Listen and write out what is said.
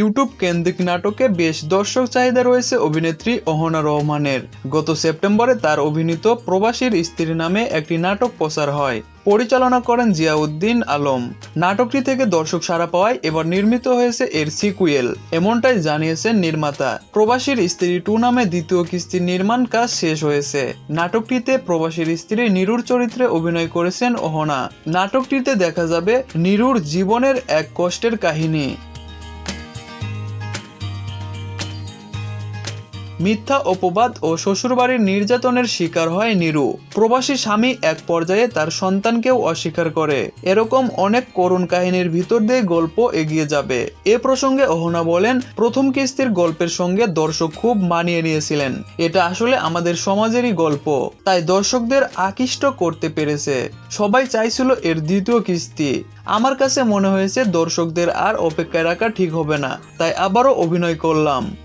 YouTube কেন্দ্রিক নাটকে বেশ দর্শক চাহিদা রয়েছে অভিনেত্রী অহনা রহমানের। গত সেপ্টেম্বরে তার অভিনীত প্রবাসীর স্ত্রী নামে একটি নাটক প্রচার হয়। পরিচালনা করেন জিয়াউদ্দিন আলম। নাটকটি থেকে দর্শক সাড়া পাওয়ায় এবার নির্মিত হয়েছে এর সিকুয়েল। এমনটাই জানিয়েছেন নির্মাতা। প্রবাসীর স্ত্রী টু নামে দ্বিতীয় কিস্তির নির্মাণ কাজ শেষ হয়েছে। নাটকটিতে প্রবাসীর স্ত্রী নিরুর চরিত্রে অভিনয় করেছেন অহনা। নাটকটিতে দেখা যাবে নিরুর জীবনের এক কষ্টের কাহিনী। মিথ্যা অপবাদ ও শ্বশুরবাড়ির নির্যাতনের শিকার হয় নিরু। প্রবাসী স্বামী এক পর্যায়ে তার সন্তানকেও অস্বীকার করে। এরকম অনেক করুণ কাহিনীর ভিতর দিয়ে গল্প এগিয়ে যাবে। এ প্রসঙ্গে অহনা বলেন, প্রথম কিস্তির গল্পের সঙ্গে দর্শক খুব মানিয়ে নিয়েছিলেন। এটা আসলে আমাদের সমাজেরই গল্প। তাই দর্শকদের আকৃষ্ট করতে পেরেছে। সবাই চাইছিল এর দ্বিতীয় কিস্তি। আমার কাছে মনে হয়েছে দর্শকদের আর অপেক্ষায় রাখা ঠিক হবে না। তাই আবারও অভিনয় করলাম।